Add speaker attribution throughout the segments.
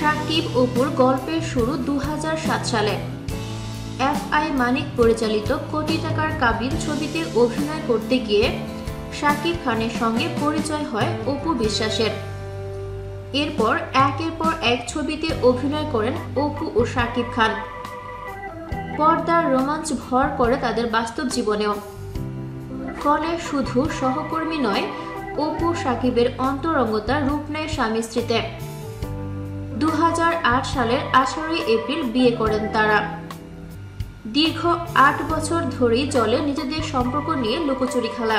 Speaker 1: সাকিব অপুর গল্পের শুরু দু হাজার সাত সালে। এফ আই মানিক পরিচালিত কোটি টাকার কাবিল ছবিতে অভিনয় করতে গিয়ে শাকিব খানের সঙ্গে পরিচয় হয় অপু বিশ্বাসের। এরপর একের পর এক ছবিতে অভিনয় করেন অপু ও শাকিব খান। পর্দার রোমাঞ্চ ভর করে তাদের বাস্তব জীবনেও। ফলে শুধু সহকর্মী নয়, অপু সাকিবের অন্তরঙ্গতা রূপ নেয় স্বামী স্ত্রীতে। দু হাজার আট সালের আঠারোই এপ্রিল বিয়ে করেন তারা। দীর্ঘ আট বছর ধরেই চলে নিজেদের সম্পর্ক নিয়ে লুকোচুরি খেলা।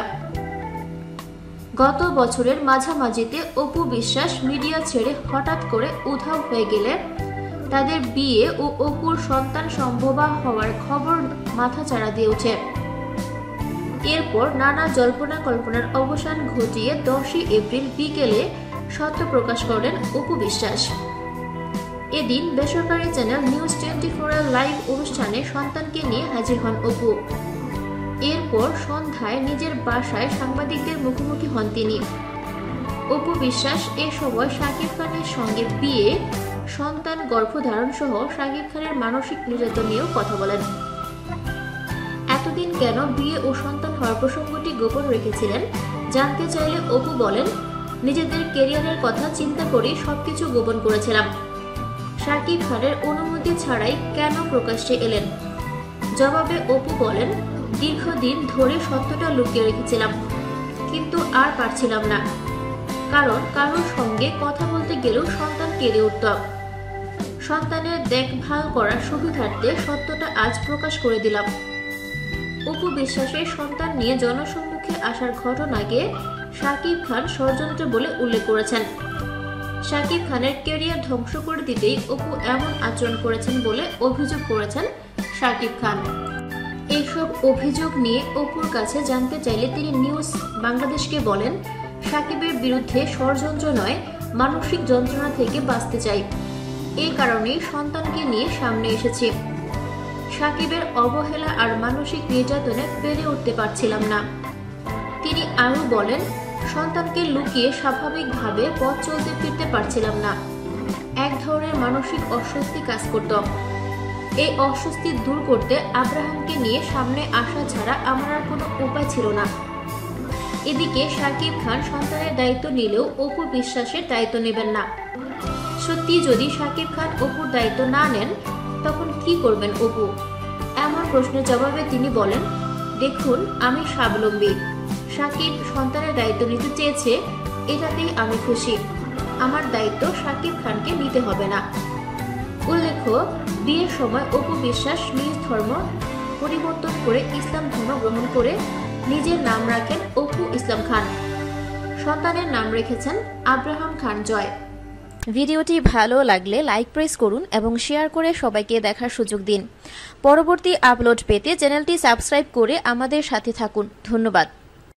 Speaker 1: গত বছরের মাঝামাঝিতে অপু বিশ্বাস মিডিয়া ছেড়ে হঠাৎ করে উধাও হয়ে গেলে তাদের বিয়ে ও অপুর সন্তান সম্ভবা হওয়ার খবর মাথাচাড়া দিয়ে ওঠে। এরপর নানা জল্পনা কল্পনার অবসান ঘটিয়ে দশই এপ্রিল বিকেলে সত্য প্রকাশ করেন অপু বিশ্বাস। এদিন বেসরকারি চ্যানেল নিউজ টোয়েন্টি ফোরের লাইভ অনুষ্ঠানে সন্তানকে নিয়ে হাজির হন অপু। এরপর সন্ধ্যায় নিজের বাসায় সাংবাদিকদের মুখোমুখি হন তিনি। অপু বিশ্বাস এ সময় শাকিব খানের সঙ্গে বিয়ে, সন্তান গর্ভধারণ সহ শাকিব খানের মানসিক নির্যাতন নিয়েও কথা বলেন। এতদিন কেন বিয়ে ও সন্তান হওয়ার প্রসঙ্গটি গোপন রেখেছিলেন? জানতে চাইলে অপু বলেন, নিজেদের কেরিয়ারের কথা চিন্তা করেই সবকিছু গোপন করেছিলাম। শাকিব খানের অনুমতি ছাড়াই কেন প্রকাশ্যে এলেন? জবাবে অপু বলেন, দীর্ঘদিন ধরে সত্যটা লুকিয়ে রেখেছিলাম, কিন্তু আর পারছিলাম না। কারণ কারোর সঙ্গে কথা বলতে গেলেও সন্তান কেঁদে উঠত। সন্তানের দেখভাল করার সুবিধার্থে সত্যটা আজ প্রকাশ করে দিলাম। অপু বিশ্বাসের সন্তান নিয়ে জনসম্মুখে আসার ঘটনাকে শাকিব খান ষড়যন্ত্র বলে উল্লেখ করেছেন। শাকিব খানের কেরিয়ার ধ্বংস করে দিতেই অপু এমন আচরণ করেছেন বলে অভিযোগ করেছেন শাকিব খান। এইসব অভিযোগ নিয়ে অপুর কাছে জানতে চাইলে তিনি নিউজ বাংলাদেশকে বলেন সাকিবের বিরুদ্ধে ষড়যন্ত্র নয়, মানসিক যন্ত্রণা থেকে বাঁচতে চাই। এই কারণেই সন্তানকে নিয়ে সামনে এসেছি। সাকিবের অবহেলা আর মানসিক নির্যাতনে পেরে উঠতে পারছিলাম না। তিনি আরও বলেন সন্তানকে লুকিয়ে স্বাভাবিকভাবে পথ চলতে ফিরতে পারছিলাম না। এক ধরনের মানসিক অস্বস্তি কাজ করত। এই অস্বস্তি দূর করতে আব্রাহামকে নিয়ে সামনে আসা ছাড়া আমার আর কোনো উপায় ছিল না। এদিকে শাকিব খান সন্তানের দায়িত্ব নিলেও অপু বিশ্বাসের দায়িত্ব নেবেন না। সত্যি যদি শাকিব খান অপুর দায়িত্ব না নেন, তখন কি করবেন অপু? এমন প্রশ্নের জবাবে তিনি বলেন, দেখুন, আমি স্বাবলম্বী। সাকিব সন্তানের দায়িত্ব নিতে চেয়েছে, এটাতেই আমি খুশি। আমার দায়িত্ব সাকিব খানকে নিতে হবে না। উল্লেখ্য, বিয়ের সময় অপু বিশ্বাস নিজ ধর্ম পরিবর্তন করে ইসলাম ধর্ম গ্রহণ করে নিজের নাম রাখেন অপু ইসলাম খান। সন্তানের নাম রেখেছেন আব্রাহাম খান জয়।
Speaker 2: ভিডিওটি ভালো লাগলে লাইক প্রেস করুন এবং শেয়ার করে সবাইকে দেখার সুযোগ দিন। পরবর্তী আপলোড পেতে চ্যানেলটি সাবস্ক্রাইব করে আমাদের সাথে থাকুন। ধন্যবাদ।